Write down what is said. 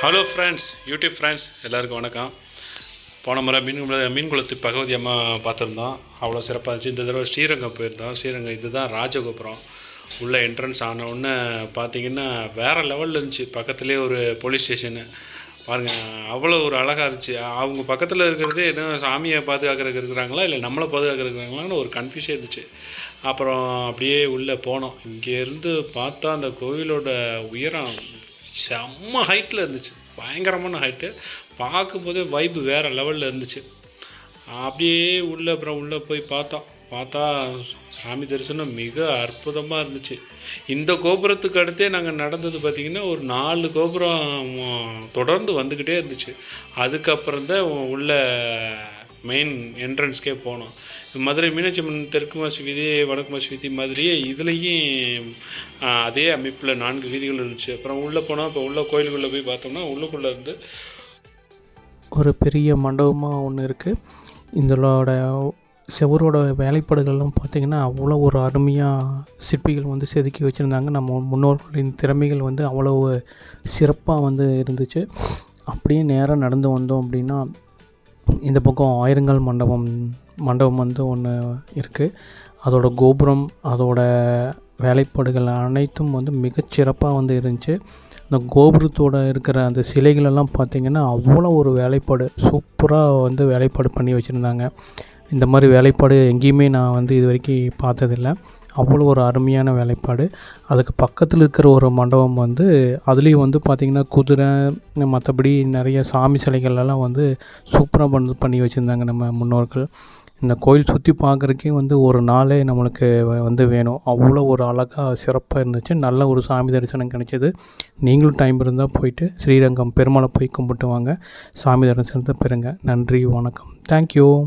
Hello friends YouTube friends எல்லாருக்கும் வணக்கம். போன முறை மீன் குள- மீன் குளத்து பகவதி அம்மா பார்த்துருந்தோம். அவ்வளோ சிறப்பாக இருந்துச்சு. இந்த தடவை ஸ்ரீரங்கம் போயிருந்தோம். ஸ்ரீரங்கம் இதுதான் ராஜகோபுரம். உள்ளே என்ட்ரன்ஸ் ஆன உடனே பார்த்தீங்கன்னா வேறு லெவலில் இருந்துச்சு. பக்கத்துலேயே ஒரு போலீஸ் ஸ்டேஷனு பாருங்கள் அவ்வளோ ஒரு அழகாக இருந்துச்சு. அவங்க பக்கத்தில் இருக்கிறது என்ன சாமியை பாதுகாக்கிறதுக்கு இருக்கிறாங்களா? இல்லை நம்மளை பாதுகாக்கிறதுக்கு ஒரு கன்ஃபியூஷன் இருந்துச்சு. அப்புறம் அப்படியே உள்ளே போனோம். இங்கேருந்து பார்த்தா அந்த கோவிலோட உயரம் செம்ம ஹைட்டில் இருந்துச்சு. பயங்கரமான ஹைட்டு பார்க்கும்போதே வைப்பு வேறு லெவலில் இருந்துச்சு. அப்படியே உள்ளே அப்புறம் உள்ளே போய் பார்த்தோம். பார்த்தா சாமி தரிசனம் மிக அற்புதமாக இருந்துச்சு. இந்த கோபுரத்துக்கு அடுத்தே நாங்கள் நடந்தது பார்த்திங்கன்னா ஒரு நாலு கோபுரம் தொடர்ந்து வந்துக்கிட்டே இருந்துச்சு. அதுக்கப்புறம் தான் உள்ள மெயின் என்ட்ரன்ஸ்க்கே போனோம். மதுரை மீனாட்சி அம்மன் தெற்கு மாசி வீதி வடக்கு மாசி வீதி மாதிரியே இதுலேயும் அதே அமைப்பில் நான்கு வீதிகள் இருந்துச்சு. அப்புறம் உள்ளே போனால் இப்போ உள்ள கோயிலுக்குள்ளே போய் பார்த்தோம்னா உள்ளுக்குள்ளே இருந்து ஒரு பெரிய மண்டபமாக ஒன்று இருக்குது இதோட செவரோட வேலைப்பாடுகள்லாம் பார்த்திங்கன்னா அவ்வளோ ஒரு அருமையாக சிற்பிகள் வந்து செதுக்கி வச்சுருந்தாங்க. நம்ம முன்னோர்களின் திறமைகள் வந்து அவ்வளோ சிறப்பாக வந்து இருந்துச்சு. அப்படியே நேராக நடந்து வந்தோம் அப்படின்னா இந்த பக்கம் ஆயிரங்கால் மண்டபம் மண்டபம் வந்து ஒன்று இருக்குது அதோட கோபுரம் அதோட வேலைப்பாடுகள் அனைத்தும் வந்து மிகச்சிறப்பாக வந்து இருந்துச்சு. இந்த கோபுரத்தோட இருக்கிற அந்த சிலைகளெல்லாம் பார்த்திங்கன்னா அவ்வளோ ஒரு வேலைப்பாடு சூப்பராக வந்து வேலைப்பாடு பண்ணி வச்சுருந்தாங்க. இந்த மாதிரி வேலைப்பாடு எங்கேயுமே நான் வந்து இது வரைக்கும் பார்த்ததில்ல. அவ்வளோ ஒரு அருமையான வேலைப்பாடு. அதுக்கு பக்கத்தில் இருக்கிற ஒரு மண்டபம் வந்து அதுலேயும் வந்து பார்த்திங்கன்னா குதிரை மற்றபடி நிறைய சாமி சிலைகள்லாம் வந்து சூப்பராக பண்ணி பண்ணி வச்சுருந்தாங்க நம்ம முன்னோர்கள். இந்த கோயில் சுற்றி பார்க்குறக்கே வந்து ஒரு நாளே நம்மளுக்கு வ- வந்து வேணும். அவ்வளோ ஒரு அழகாக சிறப்பாக இருந்துச்சு. நல்ல ஒரு சாமி தரிசனம் கிடைச்சிது. நீங்களும் டைம் இருந்தால் போயிட்டு ஸ்ரீரங்கம் பெருமாளை போய் கும்பிட்டு வாங்க. சாமி தரிசனத்தை பெறுங்க. நன்றி வணக்கம். தேங்க்யூ